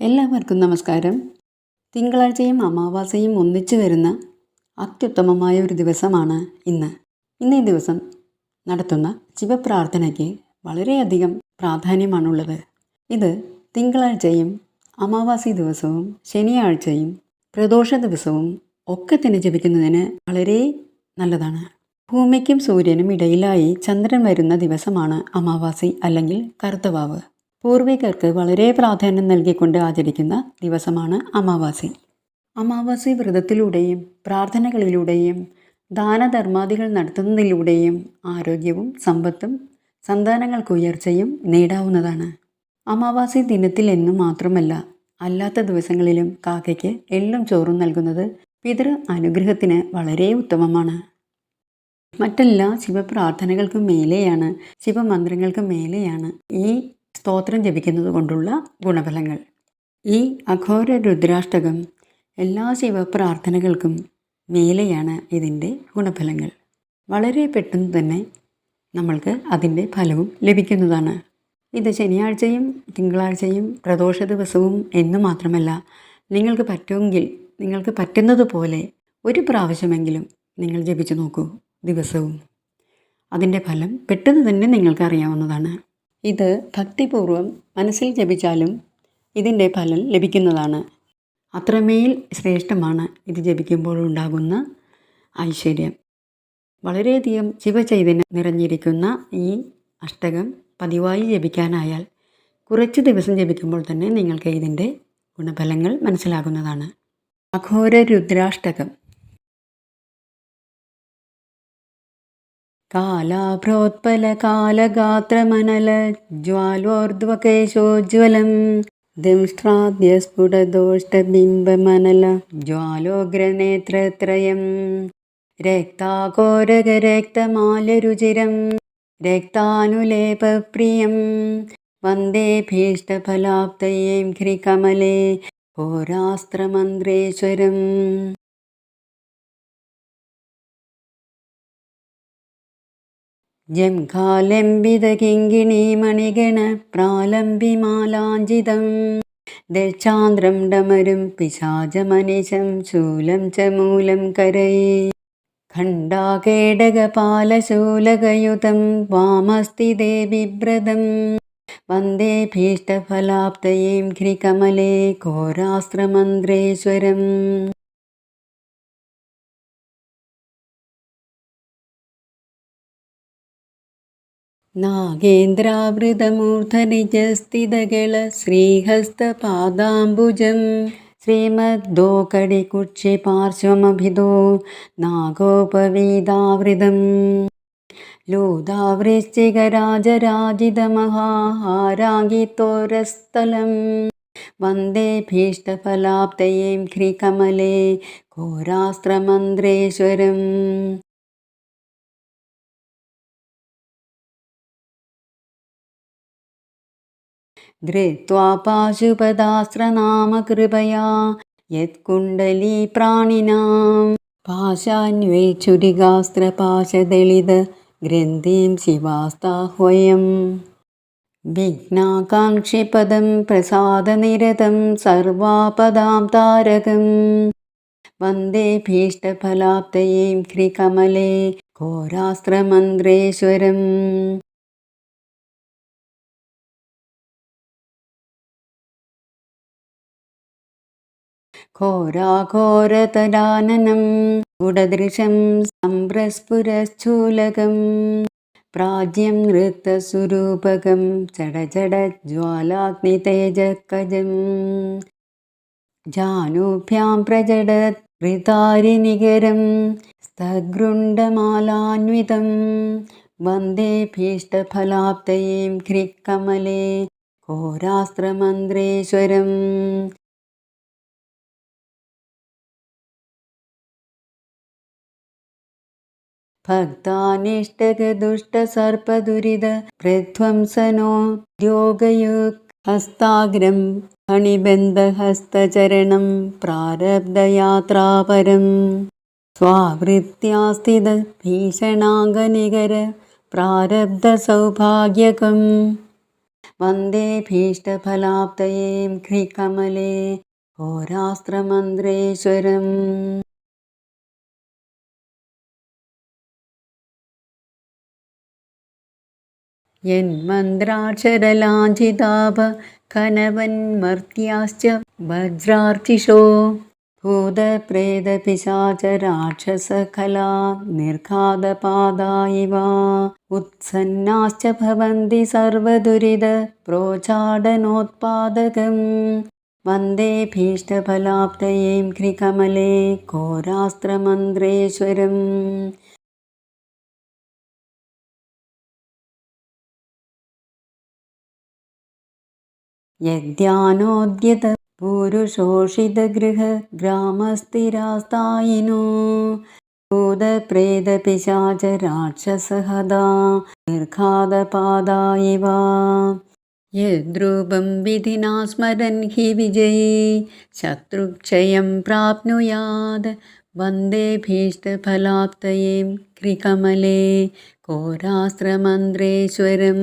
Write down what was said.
എല്ലാവർക്കും നമസ്കാരം. തിങ്കളാഴ്ചയും അമാവാസയും ഒന്നിച്ചു വരുന്ന അത്യുത്തമമായ ഒരു ദിവസമാണ് ഇന്ന്. ഇന്ന് ഈ ദിവസം നടത്തുന്ന ശിവപ്രാർത്ഥനയ്ക്ക് വളരെയധികം പ്രാധാന്യമാണുള്ളത്. ഇത് തിങ്കളാഴ്ചയും അമാവാസി ദിവസവും ശനിയാഴ്ചയും പ്രദോഷ ദിവസവും ഒക്കെ തന്നെ ജപിക്കുന്നതിന് വളരെ നല്ലതാണ്. ഭൂമിക്കും സൂര്യനും ഇടയിലായി ചന്ദ്രൻ വരുന്ന ദിവസമാണ് അമാവാസി അല്ലെങ്കിൽ കറുത്തവാവ് പൂർവികർക്ക് വളരെ പ്രാധാന്യം നൽകിക്കൊണ്ട് ആചരിക്കുന്ന ദിവസമാണ് അമാവാസി. അമാവാസി വ്രതത്തിലൂടെയും പ്രാർത്ഥനകളിലൂടെയും ദാനധർമാദികൾ നടത്തുന്നതിലൂടെയും ആരോഗ്യവും സമ്പത്തും സന്താനങ്ങൾക്ക് ഉയർച്ചയും നേടാവുന്നതാണ്. അമാവാസി ദിനത്തിൽ എന്നും മാത്രമല്ല അല്ലാത്ത ദിവസങ്ങളിലും കാക്കയ്ക്ക് എള്ളും ചോറും നൽകുന്നത് പിതൃ അനുഗ്രഹത്തിന് വളരെ ഉത്തമമാണ്. മറ്റെല്ലാ ശിവപ്രാർത്ഥനകൾക്കും മേലെയാണ് ശിവമന്ത്രങ്ങൾക്കും മേലെയാണ് ഈ സ്തോത്രം ജപിക്കുന്നത് കൊണ്ടുള്ള ഗുണഫലങ്ങൾ. ഈ അഘോര രുദ്രാഷ്ടകം എല്ലാ ശിവപ്രാർത്ഥനകൾക്കും മേലെയാണ് ഇതിന്റെ ഗുണഫലങ്ങൾ. വളരെ പെട്ടെന്ന് തന്നെ നമ്മൾക്ക് അതിന്റെ ഫലവും ലഭിക്കുന്നതാണ്. ഇത് ശനിയാഴ്ചയും തിങ്കളാഴ്ചയും പ്രദോഷ ദിവസവും എന്ന് മാത്രമല്ല നിങ്ങൾക്ക് പറ്റുമെങ്കിൽ നിങ്ങൾക്ക് പറ്റുന്നത് പോലെ ഒരു പ്രാവശ്യമെങ്കിലും നിങ്ങൾ ജപിച്ചു നോക്കൂ ദിവസവും. അതിന്റെ ഫലം പെട്ടെന്ന് തന്നെ നിങ്ങൾക്ക് അറിയാവുന്നതാണ് ഇത് ഭക്തിപൂർവം മനസ്സിൽ ജപിച്ചാലും ഇതിന്റെ ഫലം ലഭിക്കുന്നതാണ്. അത്രമേൽ ശ്രേഷ്ഠമാണ് ഇത് ജപിക്കുമ്പോൾ ഉണ്ടാകുന്ന ഐശ്വര്യം. വളരെയധികം ശിവചൈതന്യം നിറഞ്ഞിരിക്കുന്ന ഈ അഷ്ടകം പതിവായി ജപിക്കാനായാൽ കുറച്ച് ദിവസം ജപിക്കുമ്പോൾ തന്നെ നിങ്ങൾക്ക് ഇതിന്റെ ഗുണഫലങ്ങൾ മനസ്സിലാകുന്നതാണ്. അഘോര രുദ്രാഷ്ടകം കാലാഭ്രോത്പലകാലഗാത്രമനല ജ്വാലോർധ്വകേശോജ്വലം ദംഷ്ട്രാദ്യസ്ഫുടദോഷ്ടബിംബമനല ജ്വാലോഗ്രനേത്രത്രയം രക്താഘോരകരക്തമാലരുചിരം രക്താനുലേപപ്രിയം വന്ദേ ഭീഷ്ടഫലാപ്തയേം ഘ്രികമലേ ജംഘാലംബിതകിങ്കിണീമണിഗണ പ്രാലംബിമാലാഞ്ചിതം ദക്ഷാന്ദ്രം ഡമരും പിശാചമനിശം ശൂലം ച മൂലം കരയേ ഖണ്ഡാകേടകപാലശൂലകയുതം വാമസ്തിദേ ബിഭ്രതം വന്ദേ ഭീഷ്ടഫലാപ്തയേം ഘ്രികമലേ ഘോരാസ്ത്രമന്ത്രേശ്വരം. नागेन्द्रावृतमूर्धनिजस्थिदगळश्रीहस्तपादाम्बुजं श्रीमद्दोकडिकुक्षिपार्श्वमभिधो नागोपवीदावृतं लोधावृश्चिगराजराजिदमहाहारागितोरस्थलं वन्दे भीष्टफलाप्तयें ख्रिकमले घोरास्त्रमन्द्रेश्वरम् धृत्वा पाशुपदास्त्रनामकृपया यत्कुण्डली प्राणिनां पाशान्वेच्छुरिगास्त्रपाशदलितग्रन्थिं शिवास्ताह्वयम् विघ्नाकाङ्क्षिपदं प्रसादनिरतं सर्वापदां तारकं वन्दे भीष्टफलाप्तयीं ह्रिकमले घोरास्त्रमन्त्रेश्वरम् गुडदृशं सम्प्रस्फुरश्चूलकं प्राज्यं नृत्तस्वरूपकं जडजडज्वालाग्नितेजकजं जानुभ्यां प्रजडत् ऋतारिनिगरं स्तगृण्डमालान्वितं वन्दे भीष्टफलाप्तयीं घ्रिकमले घोरास्त्रमन्त्रेश्वरम् ഭക്താനിഷ്ടകദുഷ്ടസർപ്പദുരിത പ്രധ്വംസനോദ്യോഗയുക് ഹസ്താഗ്രം ഹണിബന്ധഹസ്തചരണം പ്രാരബ്ധയാത്രാപരം. സ്വാവൃത്യാസ്ഥിത ഭീഷണാംഗനികര പ്രാരബ്ധസൗഭാഗ്യകം. വന്ദേ ഭീഷ്ടഫലാപ്തയേം ഘ്രികമലേ ഹോരാസ്ത്രമന്ത്രേശ്വരം യൻ മന്ത്രാക്ഷരലാഞ്ചിതാപ കനവന്മർത്യാശ്ച വജ്രാർച്ചിഷോ ഭൂതപ്രേതപിശാചരാക്ഷസകലാ നിർഘാതപാദാ ഇവ ഉത്സന്നാശ്ച ഭവന്തി സർവദുരിത പ്രോചാടനോത്പാദകം. വന്ദേ ഭീഷ്ടഫലാബ്ധയേം ഘ്രികമലേ ഘോരാസ്ത്രമന്ത്രേശ്വരം. യദ്യാനോദ്യത പൂരുഷോഷിതഗൃഹ ഗ്രാമസ്ഥിരാസ്ഥായിനോ ഭൂതപ്രേതപിശാച രാക്ഷസഹദാ നിർഘാതപാദാ ഇവ യദ്രൂപം വിധിനാ സ്മരൻ ഹി വിജയീ ശത്രുക്ഷയം പ്രാപ്നുയാത് വന്ദേ ഭീഷ്ടഫലാപ്തയേം ക്രികമലേ കോരാസ്ത്രമന്ത്രേശ്വരം.